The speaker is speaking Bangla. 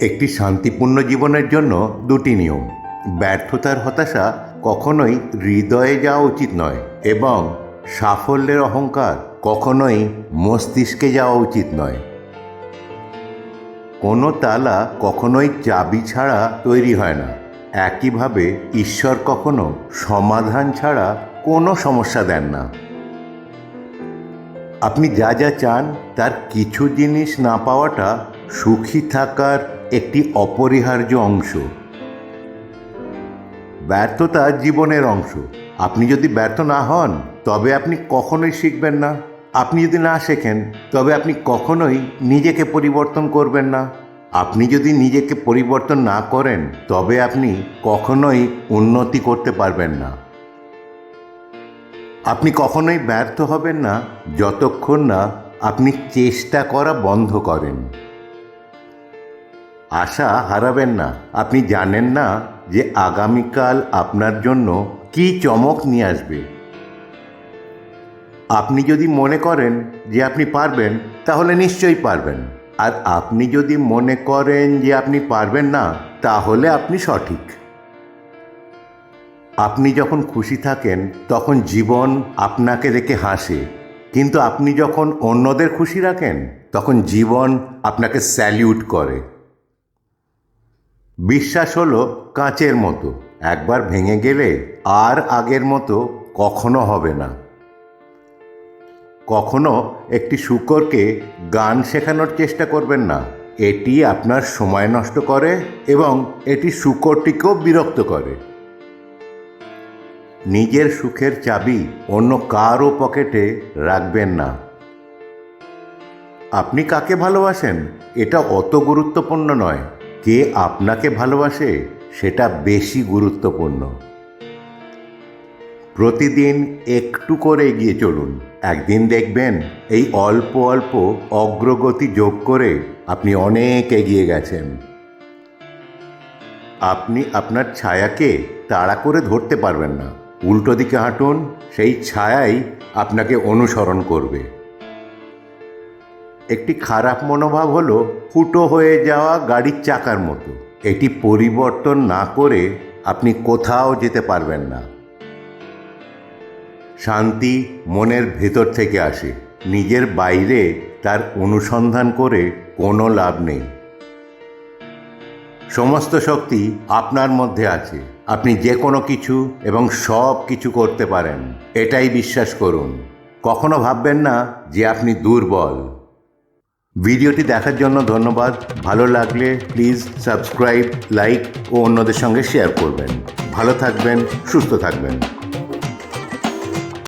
একটি শান্তিপূর্ণ জীবনের জন্য দুটি নিয়ম। ব্যর্থতার হতাশা কখনোই হৃদয়ে যাওয়া উচিত নয় এবং সাফল্যের অহংকার কখনোই মস্তিষ্কে যাওয়া উচিত নয়। কোনো তালা কখনোই চাবি ছাড়া তৈরি হয় না। একইভাবে ঈশ্বর কখনো সমাধান ছাড়া কোনো সমস্যা দেন না। আপনি যা যা চান, তার কিছু জিনিস না পাওয়াটা সুখী থাকার একটি অপরিহার্য অংশ। ব্যর্থতা জীবনের অংশ। আপনি যদি ব্যর্থ না হন, তবে আপনি কখনোই শিখবেন না। আপনি যদি না শেখেন, তবে আপনি কখনোই নিজেকে পরিবর্তন করবেন না। আপনি যদি নিজেকে পরিবর্তন না করেন, তবে আপনি কখনোই উন্নতি করতে পারবেন না। আপনি কখনোই ব্যর্থ হবেন না, যতক্ষণ না আপনি চেষ্টা করা বন্ধ করেন। আশা হারাবেন না। আপনি জানেন না যে আগামীকাল আপনার জন্য কি চমক নিয়ে আসবে। আপনি যদি মনে করেন যে আপনি পারবেন, তাহলে নিশ্চয়ই পারবেন। আর আপনি যদি মনে করেন যে আপনি পারবেন না, তাহলে আপনি সঠিক। আপনি যখন খুশি থাকেন, তখন জীবন আপনাকে দেখে হাসে। কিন্তু আপনি যখন অন্যদের খুশি রাখেন, তখন জীবন আপনাকে স্যালিউট করে। বিশ্বাস হলো কাঁচের মতো। একবার ভেঙে গেলে আর আগের মতো কখনো হবে না। কখনো একটি শুকরকে গান শেখানোর চেষ্টা করবেন না। এটি আপনার সময় নষ্ট করে এবং এটি শুকরটিকেও বিরক্ত করে। নিজের সুখের চাবি অন্য কারও পকেটে রাখবেন না। আপনি কাকে ভালোবাসেন? এটা অত গুরুত্বপূর্ণ নয়। কে আপনাকে ভালোবাসে সেটা বেশি গুরুত্বপূর্ণ। প্রতিদিন একটু করে এগিয়ে চলুন। একদিন দেখবেন এই অল্প অল্প অগ্রগতি যোগ করে আপনি অনেক এগিয়ে গেছেন। আপনি আপনার ছায়াকে তাড়া করে ধরতে পারবেন না। উল্টো দিকে হাঁটুন, সেই ছায়াই আপনাকে অনুসরণ করবে। একটি খারাপ মনোভাব হলো ফুটো হয়ে যাওয়া গাড়ির চাকার মতো। এটি পরিবর্তন না করে আপনি কোথাও যেতে পারবেন না। শান্তি মনের ভেতর থেকে আসে। নিজের বাইরে তার অনুসন্ধান করে কোনো লাভ নেই। সমস্ত শক্তি আপনার মধ্যে আছে। আপনি যে কোনো কিছু এবং সব কিছু করতে পারেন। এটাই বিশ্বাস করুন। কখনো ভাববেন না যে আপনি দুর্বল। ভিডিওটি দেখার জন্য ধন্যবাদ। ভালো লাগলে প্লিজ সাবস্ক্রাইব, লাইক ও অন্যদের সঙ্গে শেয়ার করবেন। ভালো থাকবেন, সুস্থ থাকবেন।